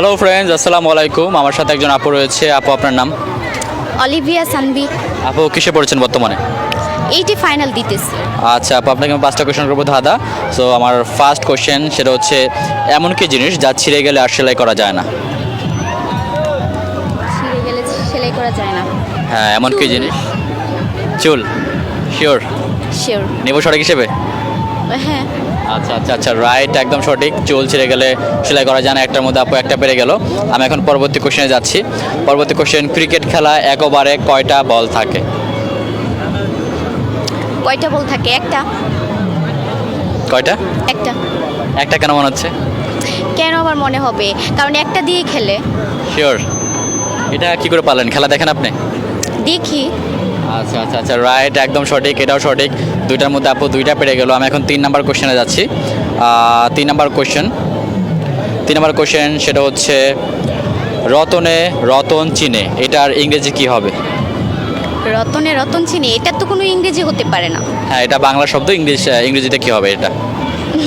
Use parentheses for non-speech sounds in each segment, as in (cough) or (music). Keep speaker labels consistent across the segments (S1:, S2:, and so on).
S1: Hello friends আসসালামু আলাইকুম আমার সাথে একজন আপু রয়েছে আপু আপনার নাম
S2: অলিভিয়া সানভি
S1: আপু কিসে পড়ছেন বর্তমানে
S2: এইটি ফাইনাল দিতেছি
S1: আচ্ছা আপু আপনাকে আমি পাঁচটা কোয়েশ্চেন করব ধাঁধা। সো আমার ফার্স্ট কোয়েশ্চেন সেটা হচ্ছে এমন কি জিনিস যা ছিঁড়ে গেলে আর সেলাই করা যায় না?
S2: ছিঁড়ে গেলে সেলাই করা যায় না।
S1: হ্যাঁ এমন কি জিনিস? চুল। শিওর
S2: শিওর
S1: নেব সঠিক হিসেবে?
S2: হ্যাঁ।
S1: আচ্ছা আচ্ছা আচ্ছা রাইট একদম সঠিক। চুল ছিঁড়ে গেলে সেলাই করা যায় না একটার মধ্যে আপু একটা পেরে গেল। আমি এখন পরবর্তী কোশ্চেনে যাচ্ছি। পরবর্তী কোশ্চেন ক্রিকেট খেলা এক ওভারে কয়টা বল থাকে?
S2: কয়টা বল থাকে? একটা।
S1: কয়টা?
S2: একটা।
S1: একটা কেন মনে হচ্ছে?
S2: কেন আমার মনে হবে? কারণ একটা দিয়ে খেলে।
S1: শিওর এটা কি করে পারলেন? খেলা দেখেন আপনি?
S2: দেখি।
S1: আচ্ছা আচ্ছা আচ্ছা রাইট একদম সঠিক এটাও সঠিক। দুইটার মধ্যে আপু দুইটা পেরে গেল। আমি এখন তিন নাম্বার কোশ্চেনে যাচ্ছি। তিন নাম্বার কোশ্চেন তিন নাম্বার কোশ্চেন সেটা হচ্ছে রতনে রতন চিনে এটার ইংরেজি কি হবে?
S2: রতনে রতন চিনি এটার তো কোনো ইংরেজি হতে পারে না।
S1: হ্যাঁ এটা বাংলা শব্দ ইংলিশ ইংরেজিতে কি হবে এটা?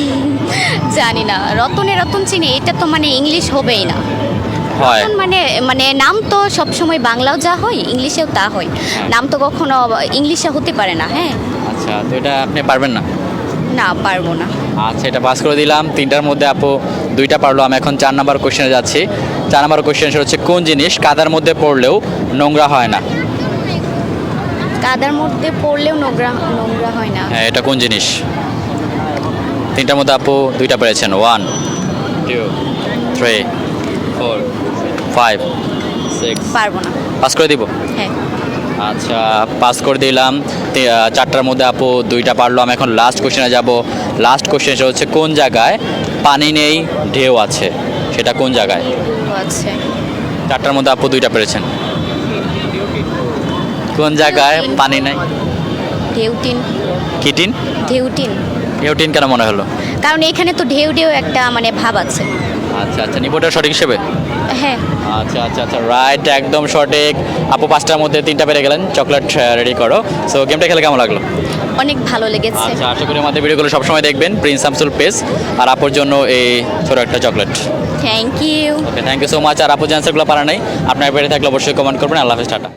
S1: (laughs)
S2: জানি না। রতনে রতন চিনে এটা তো মানে ইংলিশ হবেই না।
S1: হয়।
S2: মানে মানে নাম তো সবসময় বাংলাও যা হয় ইংলিশেও তা হয়। নাম তো কখনো ইংলিশে হতে পারে না হ্যাঁ?
S1: আচ্ছা তো এটা আপনি পারবেন না?
S2: না পারব না।
S1: আচ্ছা এটা পাস করে দিলাম। তিনটার মধ্যে আপু দুইটা পারল আমি এখন চার নাম্বার কোশ্চেনে যাচ্ছি। চার নাম্বার কোশ্চেন হচ্ছে কোন জিনিস কাদার মধ্যে পড়লেও নোংরা হয় না?
S2: কাদার মধ্যে পড়লেও নোংরা নোংরা হয় না।
S1: হ্যাঁ এটা কোন জিনিস? তিনটার মধ্যে আপু দুইটা পেরেছেন। One two three four five six
S2: পারব না।
S1: পাস করে দিব?
S2: হ্যাঁ।
S1: আচ্ছা পাস করে দিলাম। চারটার মধ্যে আপু দুইটা পারল আমি এখন লাস্ট কোশ্চেনে যাব। লাস্ট কোশ্চেন হচ্ছে কোন জায়গায় পানি নেই ঢেউ আছে? সেটা কোন জায়গায়?
S2: আছে।
S1: চারটার মধ্যে আপু দুইটা পেরেছেন। কোন জায়গায় পানি নেই?
S2: ঢেউটিন
S1: কিটিন
S2: ঢেউটিন
S1: ঢেউটিন কেন মনে হলো?
S2: কারণ এখানে তো ঢেউ ঢেউ একটা মানে ভাব আছে।
S1: আচ্ছা আচ্ছা নিবোটা সঠিক হিসেবে?
S2: হ্যাঁ।
S1: আচ্ছা আচ্ছা আচ্ছা রাইট একদম সঠিক। আপু পাঁচটার মধ্যে তিনটা পেরে গেলেন চকলেট রেডি করো। সো গেমটা খেলে কেমন লাগল?
S2: অনেক ভালো লেগেছে।
S1: আচ্ছা আশা করি আমাদের ভিডিওগুলো সবসময় দেখবেন প্রিন্স শামসুল পেস আর আপুর জন্য এই ছোট একটা chocolate
S2: thank you
S1: okay thank you so much আর আপু যে অ্যান্সারগুলো পারা নাই আপনার পেরে থাকলে অবশ্যই কমেন্ট করবেন। আল্লাহ হাফেজ টাটা।